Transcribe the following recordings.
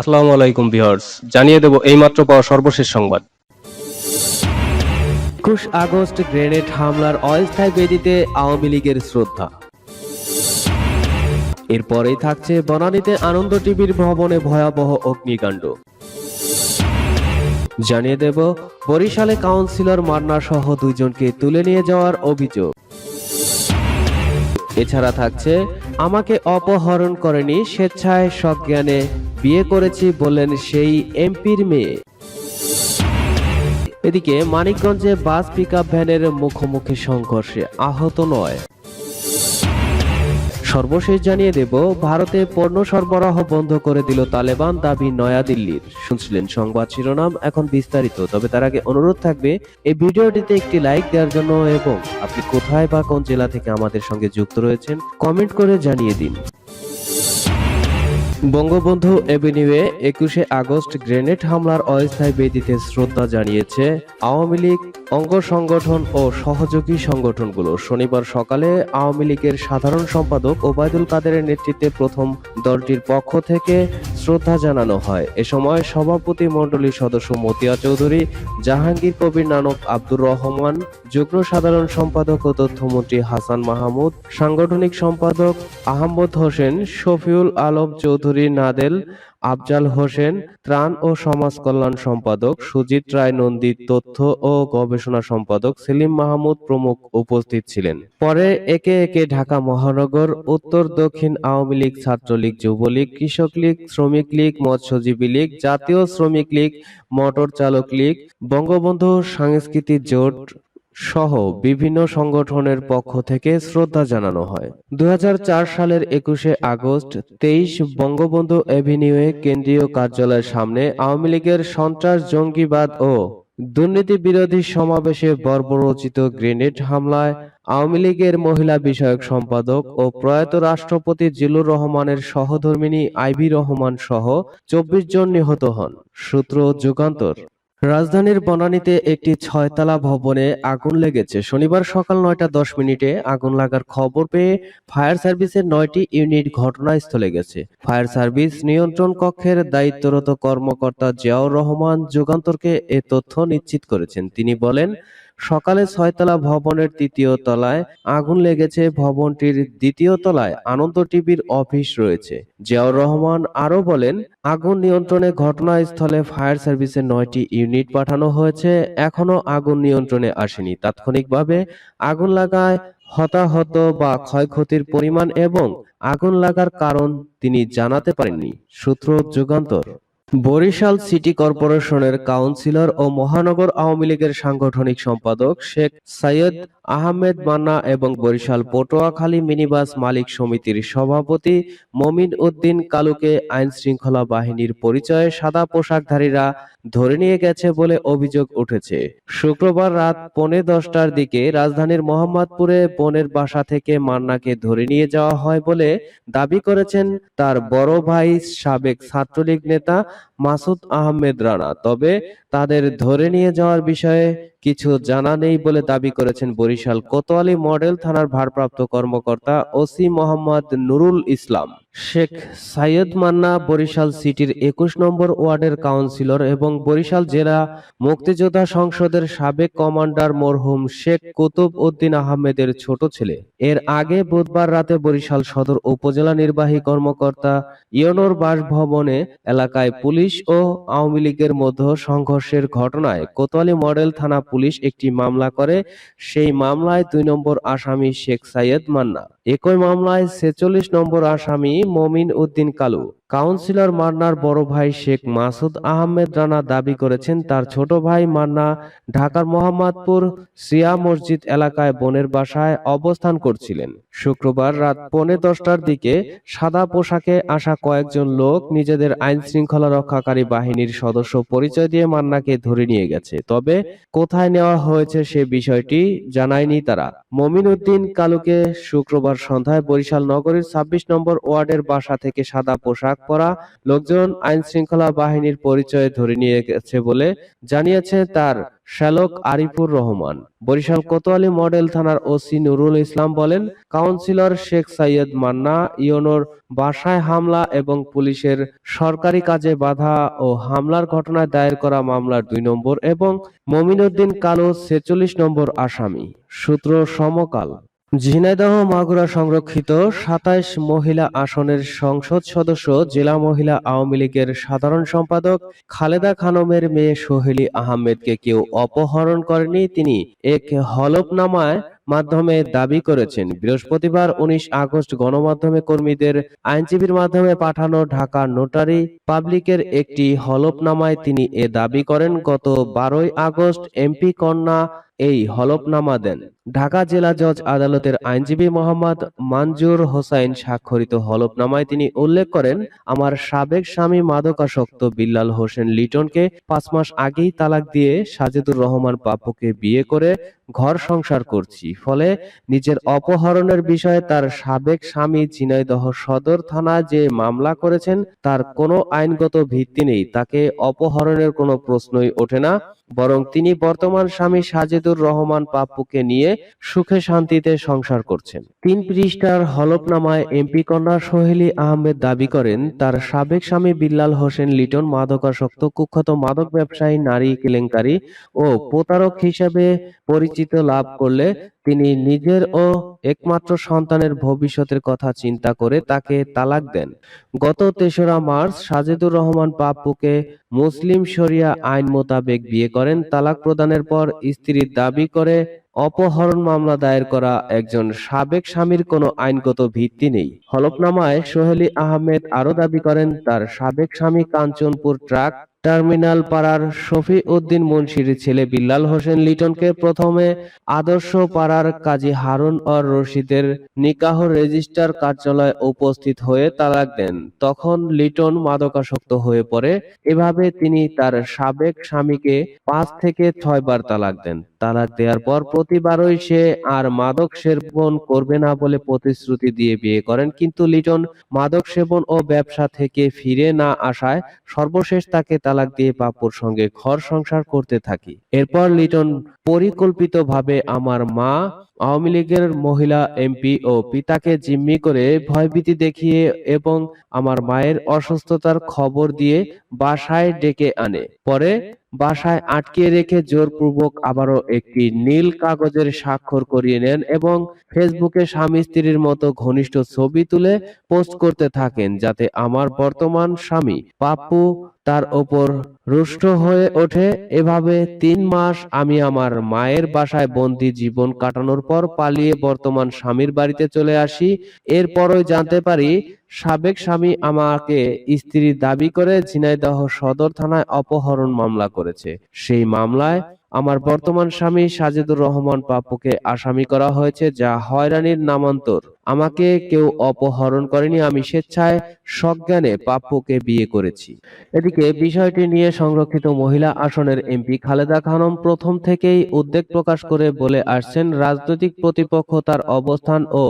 আসসালামু আলাইকুম ভিউয়ার্স, জানিয়ে দেব এইমাত্র পাওয়া সর্বশেষ সংবাদ। একুশ আগস্ট গ্রেনেড হামলার অস্থায়ী বেদিতে আওয়ামী লীগের শ্রদ্ধা। এরপরেই থাকছে বনানীতে আনন্দ টিভির ভবনে ভয়াবহ অগ্নিকাণ্ড। জানিয়ে দেব, বরিশালে কাউন্সিলর মান্না সহ দুইজনকে তুলে নিয়ে যাওয়ার অভিযোগ। এছাড়া থাকছে, আমাকে অপহরণ করেনি স্বেচ্ছায় সজ্ঞানে বিয়ে করেছি বললেন সেই এমপির মেয়ে। এদিকে মানিকগঞ্জে বাস পিকআপ ভ্যানের মুখোমুখি সংঘর্ষে, আহত নয়। সর্বশেষ জানিয়ে দেব, ভারতে পণ্য সরবরাহ বন্ধ করে দিল তালেবান, দাবি নয়াদিল্লির। শুনছিলেন সংবাদ শিরোনাম, এখন বিস্তারিত, তবে তার আগে অনুরোধ থাকবে, এই ভিডিওটিতে একটি লাইক দেওয়ার জন্য এবং আপনি কোথায় বা কোন জেলা থেকে আমাদের সঙ্গে যুক্ত রয়েছেন, কমেন্ট করে জানিয়ে দিন। বঙ্গবন্ধু এভিনিউয়ে একুশে আগস্ট গ্রেনেড হামলার অস্থায়ী বেদিতে শ্রদ্ধা জানিয়েছে আওয়ামী লীগ অঙ্গ সংগঠন ও সহযোগী সংগঠনগুলো শনিবার সকালে আওয়ামী লীগের সাধারণ সম্পাদক ওবায়দুল কাদেরের নেতৃত্বে প্রথম দলটির পক্ষ থেকে শ্রদ্ধা জানানো হয়। এ সময় সভাপতি মণ্ডলীর সদস্য মতিয়া চৌধুরী, জাহাঙ্গীর কবির নানক আব্দুর রহমান, যুগ্ম সাধারণ সম্পাদক ও তথ্যমন্ত্রী হাসান মাহমুদ, সাংগঠনিক সম্পাদক আহমদ হোসেন, শফিউল আলম চৌধুরী নাদেল আফজাল হোসেন, ত্রাণ ও সমাজ কল্যাণ সম্পাদক, সুজিত রায় নন্দী, তথ্য ও গবেষণা সম্পাদক সেলিম মাহমুদ প্রমুখ উপস্থিত ছিলেন। পরে একে একে ঢাকা মহানগর, উত্তর দক্ষিণ আওয়ামী লীগ, ছাত্রলীগ, যুবলীগ, কৃষক লীগ, শ্রমিক লীগ, মৎস্যজীবী লীগ, জাতীয় শ্রমিক লীগ, মোটর চালক লীগ, বঙ্গবন্ধু সাংস্কৃতিক জোট সহ বিভিন্ন সংগঠনের পক্ষ থেকে শ্রদ্ধা জানানো হয়। দুই হাজার চার সালের একুশে আগস্ট তেইশ বঙ্গবন্ধু এভিনিউয়ে কেন্দ্রীয় কার্যালয়ের সামনে আওয়ামী লীগের সন্ত্রাস, জঙ্গিবাদ ও দুর্নীতি বিরোধী সমাবেশে বর্বরচিত গ্রেনেড হামলায় আওয়ামী লীগের মহিলা বিষয়ক সম্পাদক ও প্রয়াত রাষ্ট্রপতি জিলুর রহমানের সহধর্মিনী আইবি রহমান সহ চব্বিশ জন নিহত হন। সূত্র যুগান্তর। রাজধানীর বনানীতে একটি ছয়তলা ভবনে আগুন লেগেছে। শনিবার সকাল নয়টা দশ মিনিটে আগুন লাগার খবর পেয়ে ফায়ার সার্ভিসের নয়টি ইউনিট ঘটনাস্থলে গেছে। ফায়ার সার্ভিস নিয়ন্ত্রণ কক্ষের দায়িত্বরত কর্মকর্তা জিয়াউর রহমান যুগান্তরকে এ তথ্য নিশ্চিত করেছেন। তিনি বলেন সকালে ছয়তলা ভবনের তৃতীয় তলায় আগুন লেগেছে ভবনটির দ্বিতীয় তলায় আনন্দ টিভির অফিস রয়েছে। জিয়াউর রহমান আরও বলেন, আগুন নিয়ন্ত্রণে ঘটনাস্থলে ফায়ার সার্ভিসের নয়টি ইউনিট পাঠানো হয়েছে এখনও আগুন নিয়ন্ত্রণে আসেনি। তাৎক্ষণিকভাবে আগুন লাগায় হতাহত বা ক্ষয়ক্ষতির পরিমাণ এবং আগুন লাগার কারণ তিনি জানাতে পারেননি। সূত্র যুগান্তর। বরিশাল সিটি কর্পোরেশনের কাউন্সিলর ও মহানগর আওয়ামী লীগের সাংগঠনিক সম্পাদক শেখ সৈয়দ আহমেদ মান্না এবং বরিশাল পটুয়াখালী মিনিবাস মালিক সমিতির সভাপতি মমিন উদ্দিন কালুকে আইন শৃঙ্খলা বাহিনীর পরিচয়ে সাদা পোশাকধারীরা ধরে নিয়ে গেছে বলে অভিযোগ উঠেছে। শুক্রবার রাত পৌনে দশটার দিকে রাজধানীর মোহাম্মদপুরে বোনের বাসা থেকে মান্নাকে ধরে নিয়ে যাওয়া হয় বলে দাবি করেছেন তার বড় ভাই সাবেক ছাত্রলীগ নেতা মাসুদ আহমেদ রানা। তবে তাদের ধরে নিয়ে যাওয়ার বিষয়ে কিছু জানা নেই বলে দাবি করেছেন বরিশাল কোতোয়ালি মডেল থানার ভারপ্রাপ্ত কর্মকর্তা ওসি মোহাম্মদ নুরুল ইসলাম। শেখ সাইয়দ মান্না বরিশাল সিটির একুশ নম্বর ওয়ার্ডের কাউন্সিলর এবং বরিশাল জেলা মুক্তিযোদ্ধা সংসদের সাবেক কমান্ডার মরহুম শেখ কুতুব উদ্দিন আহমেদের ছোট ছেলে। এর আগে বুধবার রাতে বরিশাল সদর উপজেলা নির্বাহী কর্মকর্তা ইয়নোর বাসভবনে এলাকায় পুলিশ ও আওয়ামী লীগের মধ্যে সংঘর্ষের ঘটনায় কোতোয়ালি মডেল থানা পুলিশ একটি মামলা করে, সেই মামলায় দুই নম্বর আসামি শেখ সাইয়েদ মান্না। একই মামলায় ছেচল্লিশ নম্বর আসামি মমিন উদ্দিন কালু। কাউন্সিলর মান্নার বড় ভাই শেখ মাসুদ আহমেদ রানা দাবি করেছেন, তার ছোট ভাই মান্না ঢাকার মোহাম্মদপুর সিয়া মসজিদ এলাকায় বোনের বাসায় অবস্থান করছিলেন। শুক্রবার রাত পৌনে দশটার দিকে সাদা পোশাকে আসা কয়েকজন লোক নিজেদের আইন শৃঙ্খলা রক্ষাকারী বাহিনীর সদস্য পরিচয় দিয়ে মান্নাকে ধরে নিয়ে গেছে। তবে কোথায় নেওয়া হয়েছে সে বিষয়টি জানায়নি তারা। মমিন উদ্দিন কালুকে শুক্রবার সন্ধ্যায় বরিশাল নগরীর ছাব্বিশ নম্বর ওয়ার্ডের বাসা থেকে সাদা পোশাক পরা লোকজন আইন শৃঙ্খলা বাহিনীর পরিচয় ধরে নিয়ে গেছে বলে জানিয়েছে তার শ্যালক আরিফুর রহমান। বরিশাল কোতোয়ালি মডেল থানার ওসি নুরুল ইসলাম বলেন, কাউন্সিলর শেখ সাইয়দ মান্না ইয়নোর বাসায় হামলা এবং পুলিশের সরকারি কাজে বাধা ও হামলার ঘটনায় দায়ের করা মামলার দুই নম্বর এবং মমিনুদ্দিন কালো ছেচল্লিশ নম্বর আসামি। সূত্র সমকাল। ঝিনাইদহ মাগুরা সংরক্ষিত সাতাইশ মহিলা আসনের সংসদ সদস্য জেলা মহিলা আওয়ামী লীগের সাধারণ সম্পাদক খালেদা খানমের মেয়ে সোহেলি আহমেদকে কেউ অপহরণ করেনি। তিনি এক হলফনামায় মাধ্যমে দাবি করেছেন। বৃহস্পতিবার উনিশ আগস্ট গণমাধ্যমে কর্মীদের আইনজীবীর মাধ্যমে পাঠানো ঢাকা নোটারি পাবলিকের একটি হলফনামায় তিনি এ দাবি করেন, গত বারোই আগস্ট এমপি কন্যা এই হলফনামা দেন। ঢাকা জেলা জজ আদালতের আইনজীবী মোহাম্মদ মানজুর হোসাইন স্বাক্ষরিত হলফনামায় তিনি উল্লেখ করেন, আমার সাবেক স্বামী মাদকাসক্ত বিল্লাল হোসেন লিটনকে পাঁচ মাস আগেই তালাক দিয়ে সাজেদুর রহমান পাপ্পুকে বিয়ে করে ঘর সংসার করছি। ফলে নিজের অপহরণের বিষয়ে তার সাবেক স্বামী ঝিনাইদহ সদর থানা যে মামলা করেছেন তার কোনো আইনগত ভিত্তি নেই। তাকে অপহরণের কোনো প্রশ্নই ওঠে না। বরং তিনি বর্তমান স্বামী সাজেদুর রহমান পাপ্পুকে নিয়ে সুখে শান্তিতে সংসার করছেন। তিন পৃষ্ঠার হলফনামায় এমপি কন্যা সোহেলি আহমেদ দাবি করেন তার সাবেক স্বামী বিল্লাল হোসেন লিটন মাদকাসক্ত কুখ্যাত মাদক ব্যবসায়ী নারী কেলেঙ্কারি ও প্রতারক হিসেবে পরিচিত লাভ করলে তিনি নিজের ও একমাত্র সন্তানের ভবিষ্যতের কথা চিন্তা করে তাকে তালাক দেন। গত তেসরা মার্চ সাজেদুর রহমান পাপ্পুকে মুসলিম শরিয়া আইন মোতাবেক বিয়ে করেন। তালাক প্রদানের পর স্ত্রীর দাবি করে অপহরণ মামলা দায়ের করা একজন সাবেক স্বামীর কোনো আইনগত ভিত্তি নেই। হলফনামায় সোহেলি আহমেদ আরও দাবি করেন, তার সাবেক স্বামী কাঞ্চনপুর ট্রাক টার্মিনাল পাড়ার শফি উদ্দিন মুন্সির ছেলে বিল্লাল হোসেন লিটনকে প্রথমে আদর্শ পাড়ার কাজী হারুন অর রশিদের নিকাহ রেজিস্টার কার্যালয়ে উপস্থিত হয়ে তালাক দেন। তখন লিটন মাদকাসক্ত হয়ে পড়ে। এভাবে তিনি তার সাবেক স্বামীকে পাঁচ থেকে ছয় বার তালাক দেন। তালাক দেওয়ার পর প্রতিবারই সে আর মাদক সেবন করবে না বলে প্রতিশ্রুতি দিয়ে বিয়ে করেন। কিন্তু লিটন মাদক সেবন ও ব্যবসা থেকে ফিরে না আসায় সর্বশেষ তাকে তালাক দিয়ে পাপ্পুর সঙ্গে ঘর সংসার করতে থাকি। এরপর লিটন পরিকল্পিতভাবে আমার মা, আওয়ামী লীগের মহিলা এমপি ও পিতাকে জিম্মি করে ভয়ভীতি দেখিয়ে এবং আমার মায়ের অসুস্থতার খবর দিয়ে বাসায় ডেকে আনে। পরে বাসায় আটকে রেখে জোরপূর্বক আবারও একটি নীল কাগজের স্বাক্ষর করিয়ে নেন এবং ফেসবুকে স্বামী স্ত্রীর মতো ঘনিষ্ঠ ছবি তুলে পোস্ট করতে থাকেন যাতে আমার বর্তমান স্বামী পাপ্পু তার ওপর রুষ্ট হয়ে ওঠে। এভাবে তিন মাস আমি আমার মায়ের বাসায় বন্দি জীবন কাটানোর পর পালিয়ে বর্তমান স্বামীর বাড়িতে চলে আসি। এরপরই জানতে পারি সাবেক স্বামী আমাকে স্ত্রীর দাবি করে ঝিনাইদহ সদর থানায় অপহরণ মামলা করেছে। সেই মামলায় আমার বর্তমান স্বামী সাজেদুর রহমান পাপ্পুকে আসামি করা হয়েছে, যা হয়রানির নামান্তর। আমাকে কেউ অপহরণ করেনি, আমি স্বেচ্ছায় সজ্ঞানে পাপ্পুকে বিয়ে করেছি। এদিকে বিষয়টি নিয়ে সংরক্ষিত মহিলা আসনের এমপি খালেদা খানম প্রথম থেকেই উদ্বেগ প্রকাশ করে বলে আসছেন, রাজনৈতিক প্রতিপক্ষ তার অবস্থান ও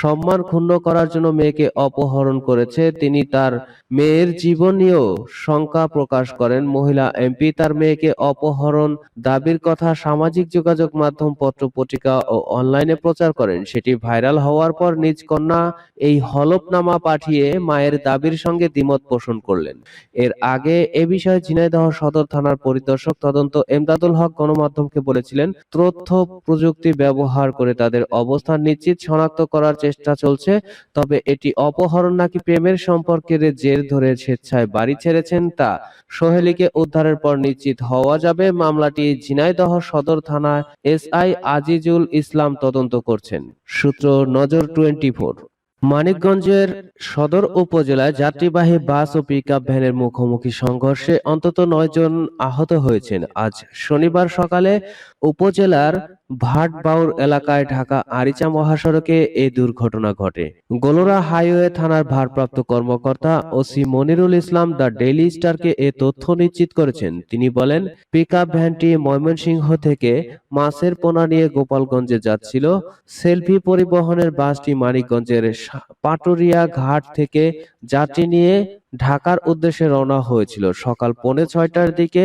সম্মান ক্ষুণ্ণ করার জন্য মেয়েকে অপহরণ করেছে। তিনি তার মেয়ের জীবন নিয়েও শঙ্কা প্রকাশ করেন। মহিলা এমপি তার মেয়েকে অপহরণ দাবির কথা সামাজিক যোগাযোগ মাধ্যম পত্র পত্রিকা ও অনলাইনে প্রচার করেন। সেটি ভাইরাল হওয়ার পর নিজ কন্যা এই হলফনামা পাঠিয়ে মায়ের দাবির সঙ্গে দ্বিমত পোষণ করলেন। এর আগে এ বিষয়ে ঝিনাইদহ সদর থানার পরিদর্শক তদন্ত এমদাদুল হক গণমাধ্যমকে বলেছিলেন, তথ্য প্রযুক্তি ব্যবহার করে তাদের অবস্থান নিশ্চিত, শনাক্ত করার চেষ্টা চলছে, তবে এটি অপহরণ নাকি প্রেমের সম্পর্কের জের ধরে স্বেচ্ছায় বাড়ি ছেড়েছেন তা সোহেলিকে উদ্ধারের পর নিশ্চিত হওয়া যাবে। মামলাটি ঝিনাইদহ সদর থানায় এসআই আজিজুল ইসলাম তদন্ত করছেন। সূত্র নজর 24 মানিকগঞ্জের সদর উপজেলায় যাত্রীবাহী বাস ও পিকআপ ভ্যানের মুখোমুখি সংঘর্ষে অন্তত নয় জন আহত হয়েছেন। আজ শনিবার সকালে উপজেলার ভাটবাউর এলাকায় ঢাকা আরিচা মহাসড়কে এই দুর্ঘটনা ঘটে। গোলরা হাইওয়ে থানার ভারপ্রাপ্ত কর্মকর্তা OC Monirul Islam the daily স্টারকে এ তথ্য নিশ্চিত করেছেন। তিনি বলেন, পিকআপ ভ্যানটি ময়মনসিংহ থেকে মাছের পোনা নিয়ে গোপালগঞ্জে যাচ্ছিল। সেলফি পরিবহনের বাসটি মানিকগঞ্জের পাটুরিয়া ঘাট থেকে যাত্রী নিয়ে ঢাকার উদ্দেশ্যে রওনা হয়েছিল। সকাল পৌনে ছয়টার দিকে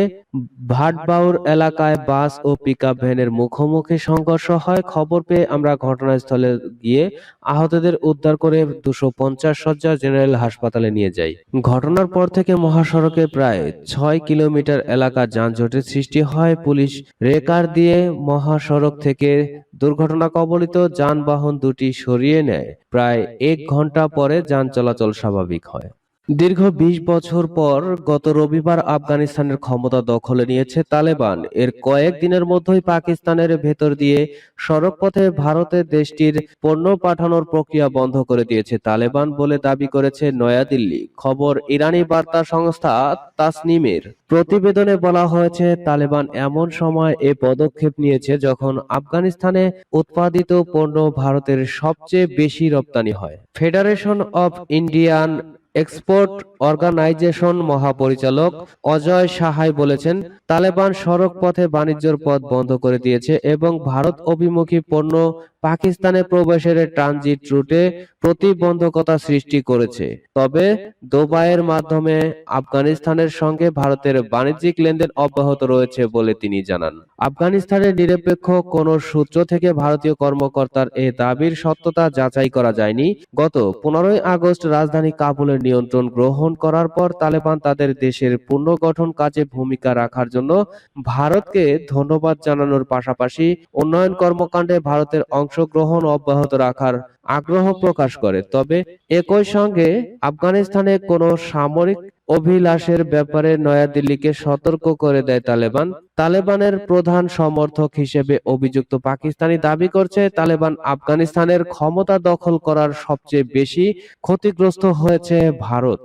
ভাটবাউর এলাকায় বাস ও পিকআপ ভ্যানের মুখোমুখি সংঘর্ষ হয়। খবর পেয়ে আমরা ঘটনাস্থলে গিয়ে আহতদের উদ্ধার করে দুশো পঞ্চাশ শয্যা জেনারেল হাসপাতালে নিয়ে যাই। ঘটনার পর থেকে মহাসড়কে প্রায় ছয় কিলোমিটার এলাকা যানজটের সৃষ্টি হয়। পুলিশ রেকার দিয়ে মহাসড়ক থেকে দুর্ঘটনা কবলিত যানবাহন দুটি সরিয়ে নেয়। প্রায় এক ঘণ্টা পরে যান চলাচল স্বাভাবিক হয়। দীর্ঘ ২০ বছর পর গত রবিবার আফগানিস্তানের ক্ষমতা দখলে নিয়েছে তালেবান। এর কয়েক দিনের মধ্যেই পাকিস্তানের ভেতর দিয়ে সড়কপথে ভারতের দেশটির পণ্য পাঠানোর প্রক্রিয়া বন্ধ করে দিয়েছে তালেবান বলে দাবি করেছে নয়াদিল্লি। খবর ইরানি বার্তা সংস্থা তাসনিমের। প্রতিবেদনে বলা হয়েছে, তালেবান এমন সময় এ পদক্ষেপ নিয়েছে যখন আফগানিস্তানে উৎপাদিত পণ্য ভারতের সবচেয়ে বেশি রপ্তানি হয়। Federation of Indian export organisation মহাপরিচালক অজয় সাহাই বলেছেন, তালেবান সড়ক পথে বাণিজ্যর পথ বন্ধ করে দিয়েছে এবং ভারত অভিমুখী পণ্য পাকিস্তানে প্রবেশের ট্রানজিট রুটে প্রতিবন্ধকতা সৃষ্টি করেছে। তবে দুবাইয়ের মাধ্যমে আফগানিস্তানের সঙ্গে ভারতের বাণিজ্যিক লেনদেন অব্যাহত রয়েছে বলে তিনি জানান। আফগানিস্তানের নিরপেক্ষ কোন সূত্র থেকে ভারতীয় কর্মকর্তার এ দাবির সত্যতা যাচাই করা যায়নি। গত পনেরোই আগস্ট রাজধানী কাবুলের নিয়ন্ত্রণ গ্রহণ করার পর তালেবান তাদের দেশের পুনর্গঠন কাজে ভূমিকা রাখার জন্য ভারতকে ধন্যবাদ জানানোর পাশাপাশি উন্নয়ন কর্মকাণ্ডে ভারতের অংশগ্রহণ অব্যাহত রাখার আগ্রহ প্রকাশ করে। তবে একই সঙ্গে আফগানিস্তানে কোনো সামরিক অভিলাষের ব্যাপারে নয়াদিল্লিকে সতর্ক করে দেয় তালেবান। তালেবানের প্রধান সমর্থক হিসেবে অভিযুক্ত পাকিস্তানি দাবি করছে, তালেবান আফগানিস্তানের ক্ষমতা দখল করার সবচেয়ে বেশি ক্ষতিগ্রস্ত হয়েছে ভারত।